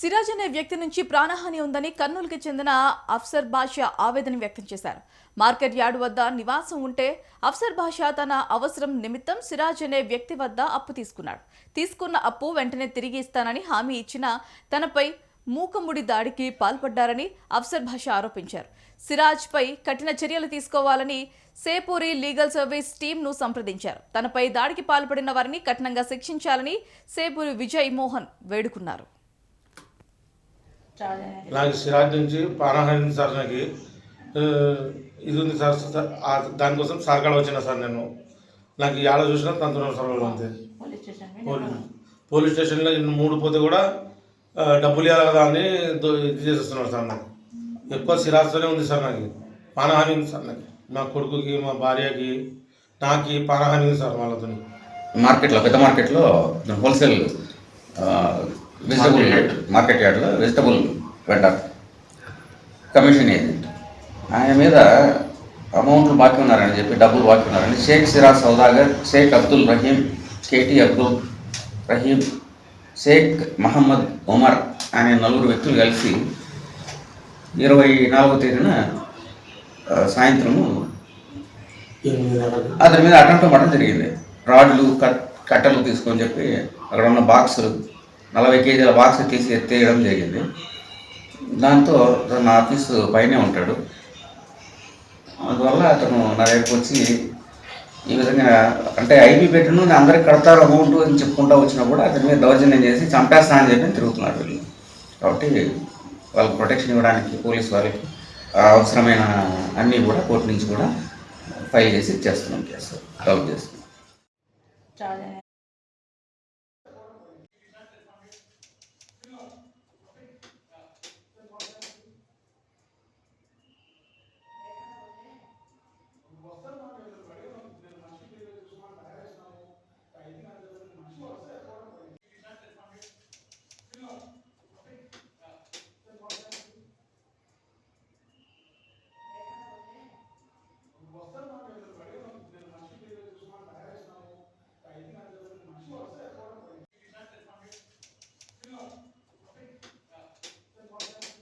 సిరాజ్ అనే వ్యక్తి నుంచి ప్రాణహాని ఉందని కర్నూలుకి చెందిన అఫ్సర్ బాషా ఆవేదన వ్యక్తం చేశారు. మార్కెట్ యార్డ్ వద్ద నివాసం ఉంటే అఫ్సర్ బాషా తన అవసరం నిమిత్తం సిరాజ్ అనే వ్యక్తి వద్ద అప్పు తీసుకున్నాడు. తీసుకున్న అప్పు వెంటనే తిరిగి ఇస్తానని హామీ ఇచ్చినా తనపై మూకముడి దాడికి పాల్పడ్డారని అఫ్సర్ బాషా ఆరోపించారు. సిరాజ్పై కఠిన చర్యలు తీసుకోవాలని సేపూరి లీగల్ సర్వీస్ టీంను సంప్రదించారు. తనపై దాడికి పాల్పడిన వారిని కఠినంగా శిక్షించాలని సేపూరి విజయ్ మోహన్ వేడుకున్నారు. నాకు సిరాజ్ నుంచి ప్రాణహాని సార్ నాకు ఇది ఉంది సార్ దానికోసం సార్ కాడ వచ్చిన సార్ నేను. నాకు ఏడ చూసినా తంతున్నారు సార్ అంతే. పోలీ- పోలీస్ స్టేషన్లో మూడు పోతే కూడా డబ్బులు ఇవ్వాలి కదా అని ఇది చేసేస్తున్నారు సార్ నాకు. ఎక్కువ సిరాజ్తోనే ఉంది సార్ నాకు. ప్రాణహాని ఉంది సార్ నాకు. మా కొడుకుకి మా భార్యకి నాకి ప్రాణహాని ఉంది సార్ వాళ్ళతో మార్కెట్లో పెద్ద మార్కెట్లో హోల్సేల్ వెజిటబుల్ మార్కెట్ యార్డ్లో వెజిటబుల్ వెండర్ కమిషన్ ఏజెంట్ ఆయన మీద అమౌంట్లు బాకీ ఉన్నారని చెప్పి డబ్బులు బాకీ ఉన్నారని షేక్ సిరాజ్ సౌదాగర్ షేక్ అబ్దుల్ రహీం కేటీ అబ్దుల్ రహీం షేక్ మహమ్మద్ ఉమర్ అనే నలుగురు వ్యక్తులు కలిసి ఇరవై నాలుగో తేదీన సాయంత్రము అతని మీద అటెంప్ట్ పడడం జరిగింది. రాడ్లు కట్ కట్టలు తీసుకొని చెప్పి అక్కడ ఉన్న బాక్సులు నలభై కేజీల బాక్స్ తీసి ఎత్తేయడం జరిగింది. దాంతో నా ఆఫీసు పైనే ఉంటాడు. అందువల్ల అతను నా దగ్గరకు వచ్చి ఈ విధంగా అంటే ఐబీ పెట్టిన నేను అందరికి కడతారు అమౌంట్ అని చెప్పుకుంటా వచ్చినా కూడా అతని మీద దౌర్జన్యం చేసి చంపేస్తా అని చెప్పి తిరుగుతున్నారు వీళ్ళు. కాబట్టి వాళ్ళకి ప్రొటెక్షన్ ఇవ్వడానికి పోలీస్ వాళ్ళకి అవసరమైన అన్నీ కూడా కోర్టు నుంచి కూడా ఫైల్ చేసి ఇచ్చేస్తున్నాం కేసు. డౌట్ చేస్తున్నాం.